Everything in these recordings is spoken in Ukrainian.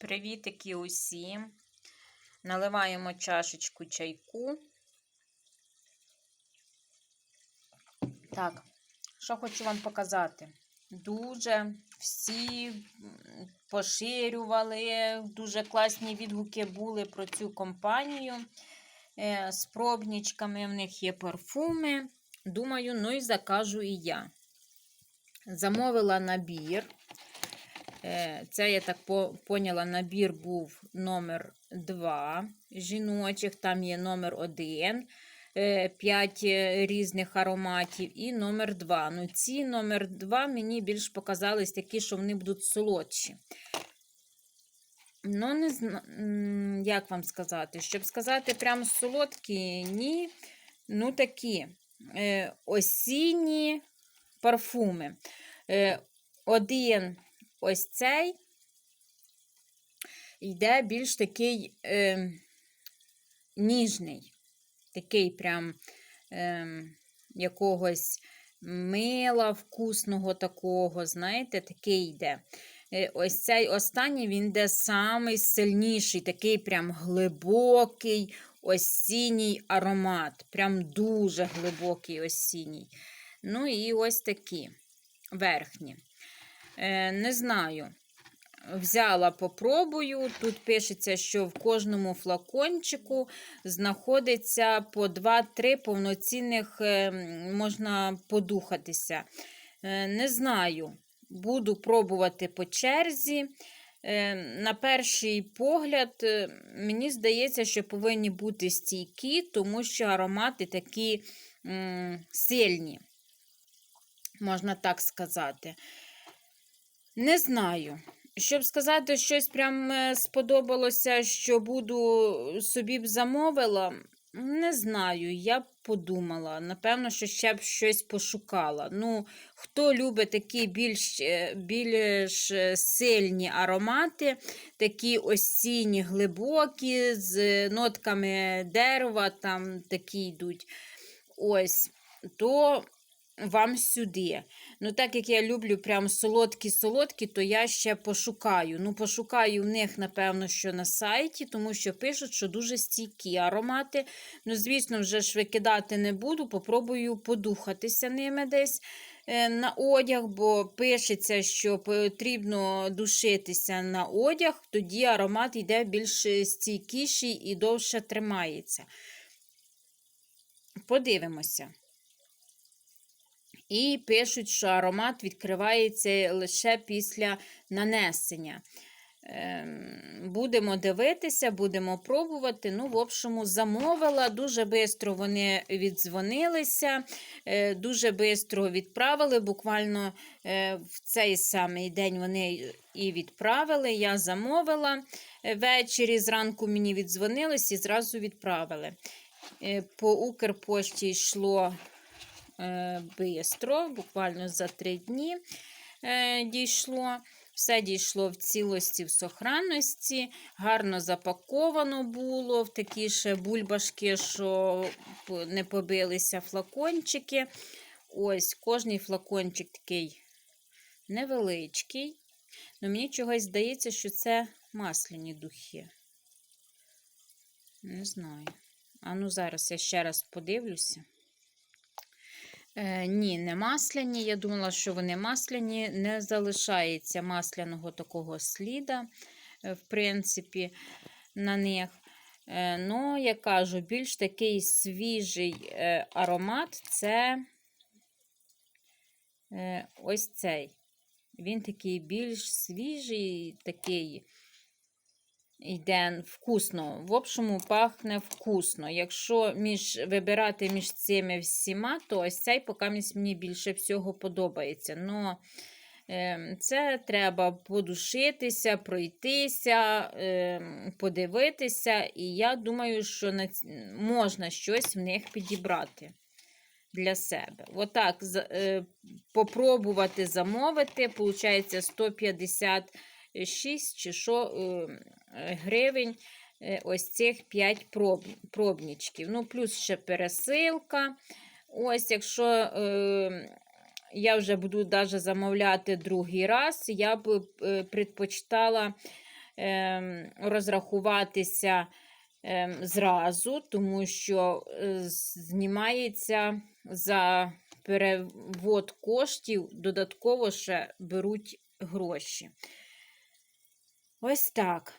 Привітики усім. Наливаємо чашечку чайку. Так, що хочу вам показати. Дуже всі поширювали, дуже класні відгуки були про цю компанію. Е, З пробничками в них є парфуми. Думаю, ну і закажу і я. Замовила набір. Е, Це, я так поняла, набір був номер 2 жіночих, там є номер 1, 5 різних ароматів, і номер 2. Ну, ці номер 2 мені більш показались такі, що вони будуть солодші. Ну, не зна... м, як вам сказати? Щоб сказати, прям солодкі, ні. Ну, такі е, осінні парфуми. Е, один ось цей йде більш такий е, ніжний, такий прям е, якогось мила вкусного такого, знаєте, такий йде. Е, Ось цей останній він йде самий сильніший, такий прям глибокий осінній аромат. Прям дуже глибокий осінній. Ну і ось такі верхні. Е, не знаю. Взяла, попробую. Тут пишеться, що в кожному флакончику знаходиться по 2-3 повноцінних, е, можна подухатися. Е, Не знаю, буду пробувати по черзі. На перший погляд, мені здається, що повинні бути стійкі, тому що аромати такі сильні, можна так сказати. Не знаю. Щоб сказати, щось прям е, сподобалося, що буду собі б замовила, не знаю. Я б подумала. Напевно, що ще б щось пошукала. Ну, хто любить такі більш, е, більш е, сильні аромати, такі осінні, глибокі, з нотками дерева, там такі йдуть. Ось, то вам сюди. Ну, так як я люблю прям солодкі-солодкі, то я ще пошукаю. Ну, пошукаю в них, напевно, що на сайті, тому що пишуть, що дуже стійкі аромати. Ну, звісно, вже ж викидати не буду, попробую подухатися ними десь е, на одяг, бо пишеться, що потрібно душитися на одяг, тоді аромат йде більш стійкіший і довше тримається. Подивимося. І пишуть, що аромат відкривається лише після нанесення. Ем, Будемо дивитися, будемо пробувати. Ну, в общому, замовила. Дуже швидко вони віддзвонилися, е, дуже швидко відправили. Буквально е, в цей самий день вони і відправили. Я замовила е, ввечері, зранку мені віддзвонились і зразу відправили. По Укрпошті йшло бистро, буквально за три дні е, дійшло. Все дійшло в цілості, в сохранності, гарно запаковано було в такі ще бульбашки, що не побилися флакончики. Ось кожний флакончик такий невеличкий. Ну, мені чогось здається, що це масляні духи. Не знаю. А ну зараз я ще раз подивлюся. Е, ні, не масляні. Я думала, що вони масляні. Не залишається масляного такого сліда, е, в принципі, на них. Е, ну, я кажу, більш такий свіжий е, аромат це е, ось цей. Він такий більш свіжий, такий йде вкусно. В общому, пахне вкусно. Якщо між, вибирати між цими всіма, то ось цей поки мені більше всього подобається. Но е, це треба подушитися, пройтися, е, подивитися, і я думаю, що можна щось в них підібрати. Для себе. Отак е, попробувати замовити, виходить 156 чи що е, е, гривень е, ось цих 5 проб, пробничків. Ну, плюс ще пересилка. Ось, якщо е, я вже буду даже замовляти другий раз, я б е, предпочитала ем, розрахуватися ем, зразу, тому що е, знімається за перевод коштів, додатково ще беруть гроші. Ось так.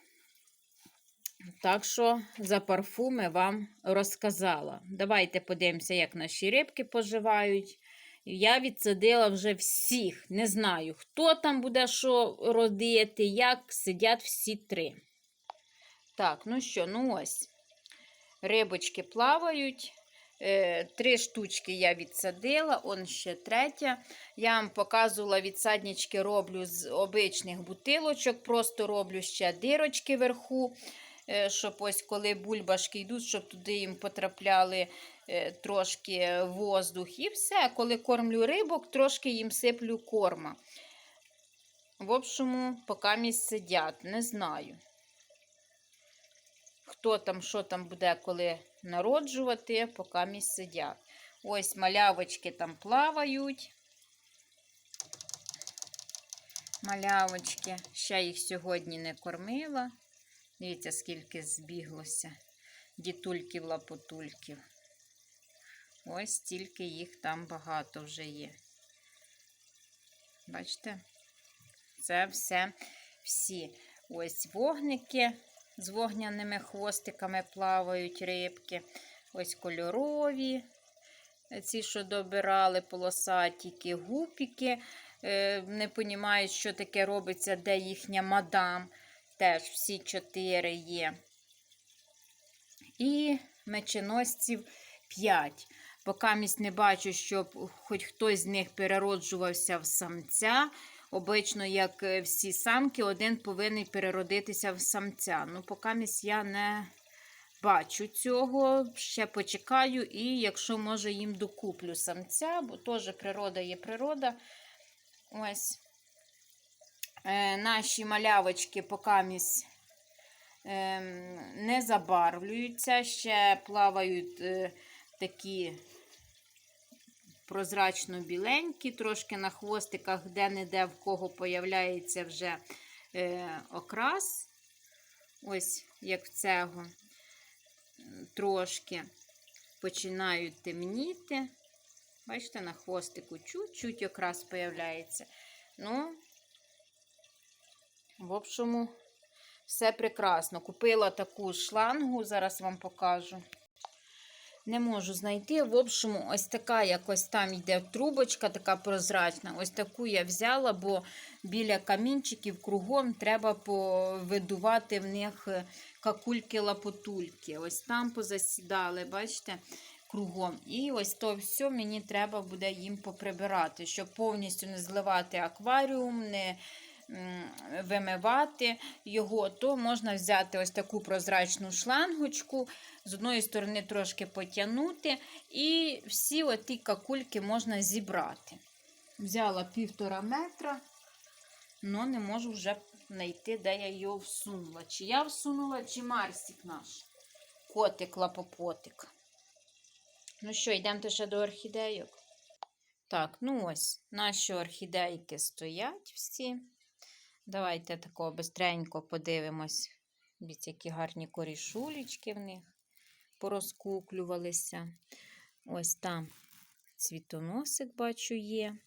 Так що за парфуми вам розказала. Давайте подивимося, як наші рибки поживають. Я відсадила вже всіх. Не знаю, хто там буде що родити, як сидять всі три. Так, ну що, ну ось. Рибочки плавають. Е, Три штучки я відсадила, он ще третя. Я вам показувала відсаднички роблю з обичних бутилочок, просто роблю ще дирочки вверху, е, щоб ось коли бульбашки йдуть, щоб туди їм потрапляли е, трошки воздух. І все, коли кормлю рибок, трошки їм сиплю корма. В общому, поки місць сидять, не знаю. Хто там, що там буде, коли народжувати, поки місць сидять. Ось малявочки там плавають. Малявочки. Ще їх сьогодні не кормила. Дивіться, скільки збіглося. Дітульків, лапотульків. Ось стільки їх там багато вже є. Бачите? Це все всі. Ось вогники з вогняними хвостиками плавають рибки. Ось кольорові. Ці, що добирали полосатіки, гупіки. Е, Не розуміють, що таке робиться, де їхня мадам. Теж всі чотири є. І меченосців 5. Поки не бачу, щоб хоч хтось з них перероджувався в самця. Обично, як е, всі самки, один повинен переродитися в самця. Ну, поки я не бачу цього, ще почекаю, і якщо може, їм докуплю самця, бо теж природа є природа. Ось е, наші малявочки поки місць ем, не забарвлюються, ще плавають е, такі прозрачно-біленькі, трошки на хвостиках, де-не-де в кого появляється вже е, окрас. Ось як в цього трошки починають темніти. Бачите, на хвостику чуть-чуть окрас появляється. Ну, в общому, все прекрасно. Купила таку шлангу, зараз вам покажу. Не можу знайти. В общому, ось така якось там йде трубочка, така прозрачна. Ось таку я взяла, бо біля камінчиків кругом треба повидувати в них е, какульки-лапотульки. Ось там позасідали, бачите, кругом. І ось то все мені треба буде їм поприбирати, щоб повністю не зливати акваріум, не вимивати його, то можна взяти ось таку прозрачну шлангочку, з одної сторони трошки потягнути, і всі оті какульки можна зібрати. Взяла півтора метра, але не можу вже знайти, де я його всунула. Чи я всунула, чи Марсик наш. Котик, лапопотик. Ну що, йдемо ще до орхідейок. Так, ну ось, наші орхідейки стоять всі. Давайте такого бистренько подивимось. Дивіться, які гарні корішулечки в них порозкуклювалися. Ось там цвітоносик, бачу, є.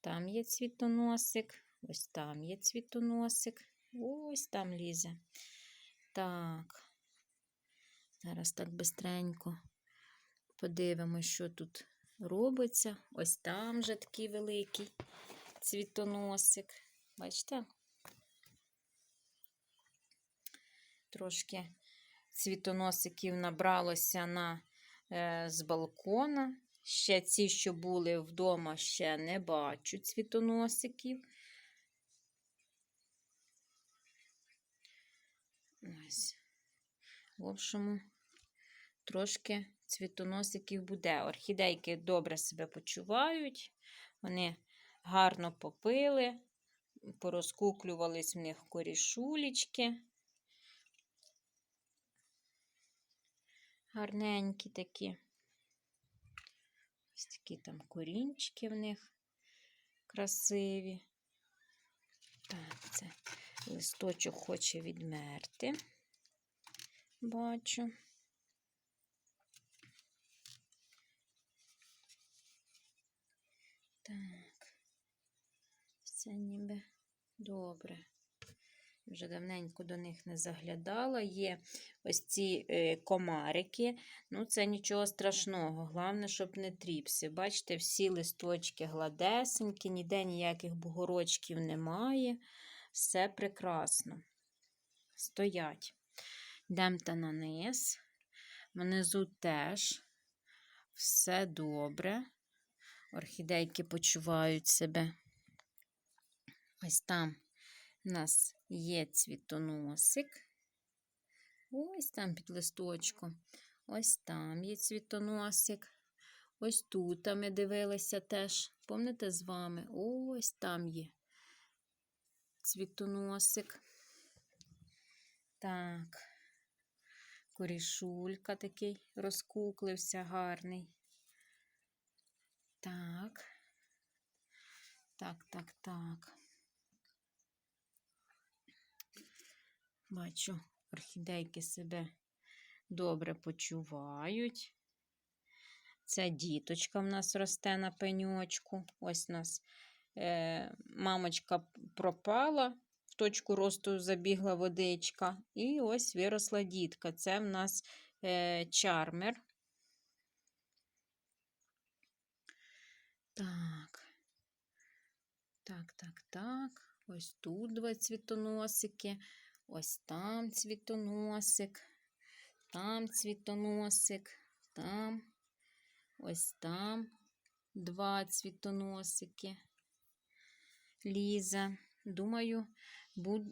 Там є цвітоносик. Ось там є цвітоносик. Ось там лізе. Так. Зараз так бистренько подивимось, що тут робиться. Ось там вже такий великий цвітоносик. Бачите? Трошки цвітоносиків набралося на, е, з балкона. Ще ці, що були вдома, ще не бачу цвітоносиків. Ось. В общому, трошки цвітоносиків буде. Орхідейки добре себе почувають. Вони гарно попили, порозкуклювались в них корішулечки. Гарненькі такі. Ось такі там корінчики в них красиві. Так, це Листочок хоче відмерти. Бачу. Так. Все ніби добре. Вже давненько до них не заглядала. Є ось ці е, комарики. Ну, це нічого страшного. Головне, щоб не тріпси. Бачите, всі листочки гладесенькі, ніде ніяких бугорочків немає. Все прекрасно. Стоять. Йдемо на низ. Внизу теж все добре. Орхідейки почувають себе. Ось там у нас є цвітоносик. Ось там під листочком. Ось там є цвітоносик. Ось тут ми дивилися теж. Пам'ятаєте з вами? Ось там є цвітоносик. Так. Корішулька такий розкуклився гарний. Так. Так, так, так. Бачу, орхідейки себе добре почувають. Це діточка в нас росте на пеньочку. Ось у нас е, мамочка пропала, в точку росту забігла водичка. І ось виросла дітка. Це в нас е, чармер. Так. Так, так, так. Ось тут два цвітоносики. Ось там цвітоносик, там цвітоносик, там, ось там два цвітоносики. Ліза. Думаю,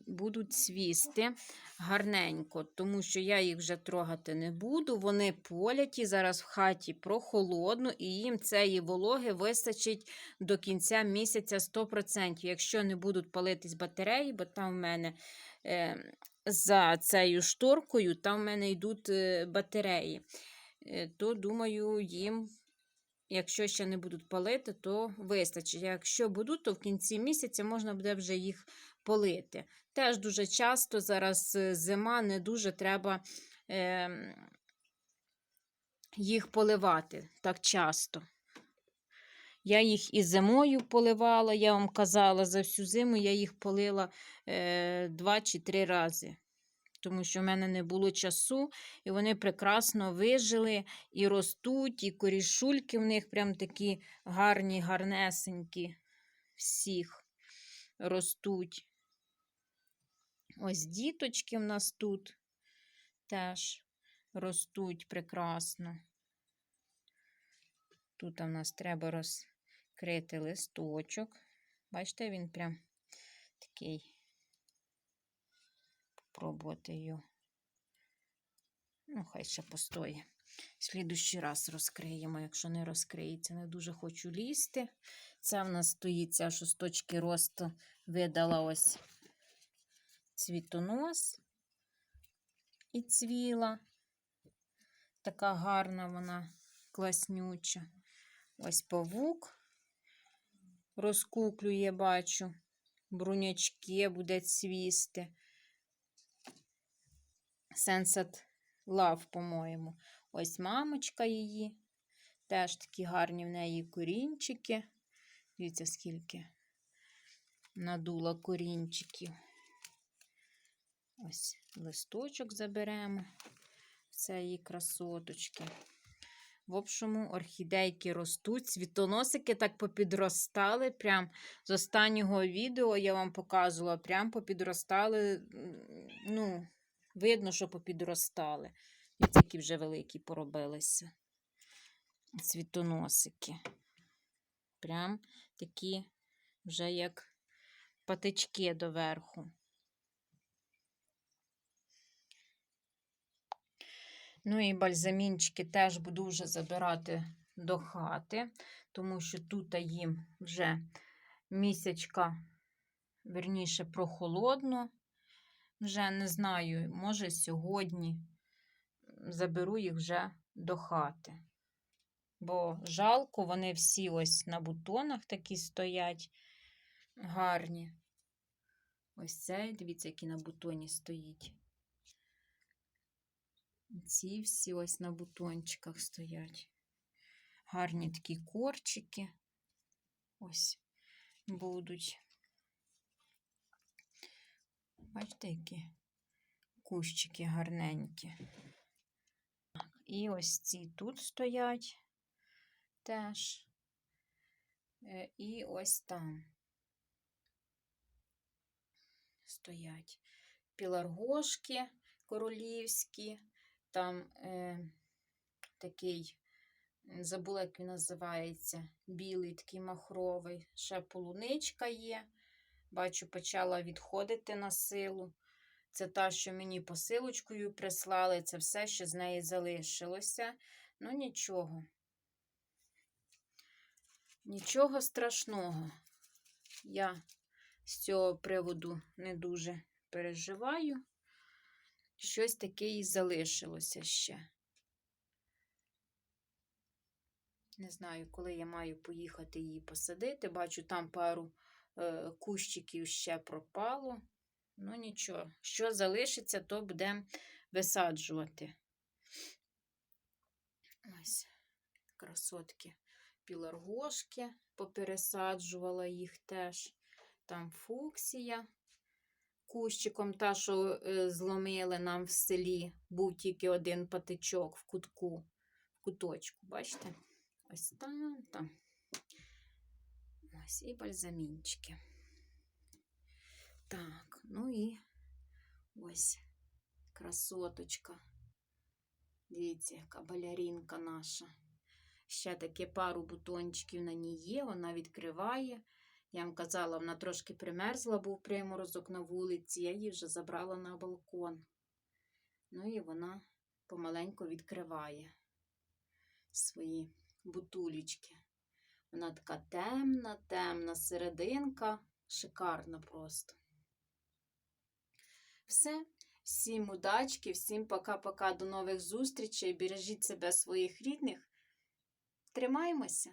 будуть цвісти гарненько, тому що я їх вже трогати не буду. Вони поляті, зараз в хаті прохолодно, і їм цієї вологи вистачить до кінця місяця 100%. Якщо не будуть палитись батареї, бо там в мене е, за цією шторкою, там в мене йдуть е, батареї, е, то думаю, їм. Якщо ще не будуть палити, то вистачить. Якщо будуть, то в кінці місяця можна буде вже їх полити. Теж дуже часто зараз е, зима, не дуже треба е, їх поливати так часто. Я їх і зимою поливала, я вам казала, за всю зиму я їх полила е, два чи три рази. Тому що в мене не було часу, і вони прекрасно вижили і ростуть, і корішульки в них прям такі гарні, гарнесенькі всіх ростуть. Ось діточки в нас тут теж ростуть прекрасно. Тут у нас треба розкрити листочок. Бачите, він прям такий, попробувати його. Ну, хай ще постоє. Слідущий раз розкриємо, якщо не розкриється, не дуже хочу лізти. Це в нас стоїть ця шосточки росту видала ось цвітонос і цвіла. Така гарна вона класнюча. Ось павук розкуклює, бачу, брунячки буде цвісти. Сенсат лав, по-моєму. Ось мамочка її. Теж такі гарні в неї корінчики. Дивіться, скільки надула корінчиків. Ось листочок заберемо цієї красоточки. В общому, орхідейки ростуть, цвітоносики так попідростали. Прям з останнього відео я вам показувала, прям попідростали. Ну, видно, що попідростали. І такі вже великі поробилися. Цвітоносики. Прям такі вже як патички доверху. Ну і бальзамінчики теж буду вже забирати до хати, тому що тут їм вже місячка, верніше, прохолодно. Вже не знаю, може, сьогодні заберу їх вже до хати. Бо жалко, вони всі ось на бутонах такі стоять гарні. Ось цей, дивіться, який на бутоні стоїть. Ці всі ось на бутончиках стоять. Гарні такі корчики. Ось будуть. Бачите, які кущики гарненькі. І ось ці тут стоять теж. Е, І ось там стоять піларгошки королівські, там е, такий, забула, як він називається, білий такий махровий, ще полуничка є. Бачу, почала відходити на силу. Це та, що мені посилочкою прислали, це все, що з неї залишилося. Ну, нічого. Нічого страшного. Я з цього приводу не дуже переживаю. Щось таке і залишилося ще. Не знаю, коли я маю поїхати її посадити. Бачу, там пару кущиків ще пропало. Ну, нічого, що залишиться, то будемо висаджувати. Ось, красотки, піларгошки, попересаджувала їх теж. Там фуксія. Кущиком та, що е, зломили нам в селі, був тільки один патичок в кутку, в куточку, бачите? Ось там, там. Ось і бальзамінчики. Так, ну і ось красоточка. Дивіться, яка балярінка наша. Ще таке пару бутончиків на ній є, вона відкриває. Я вам казала, вона трошки примерзла, був приморозок на вулиці, я її вже забрала на балкон. Ну і вона помаленьку відкриває свої бутулечки. Вона така темна, темна серединка, шикарна просто. Все. Всім удачки, всім пока-пока, до нових зустрічей. Бережіть себе своїх рідних. Тримаємося!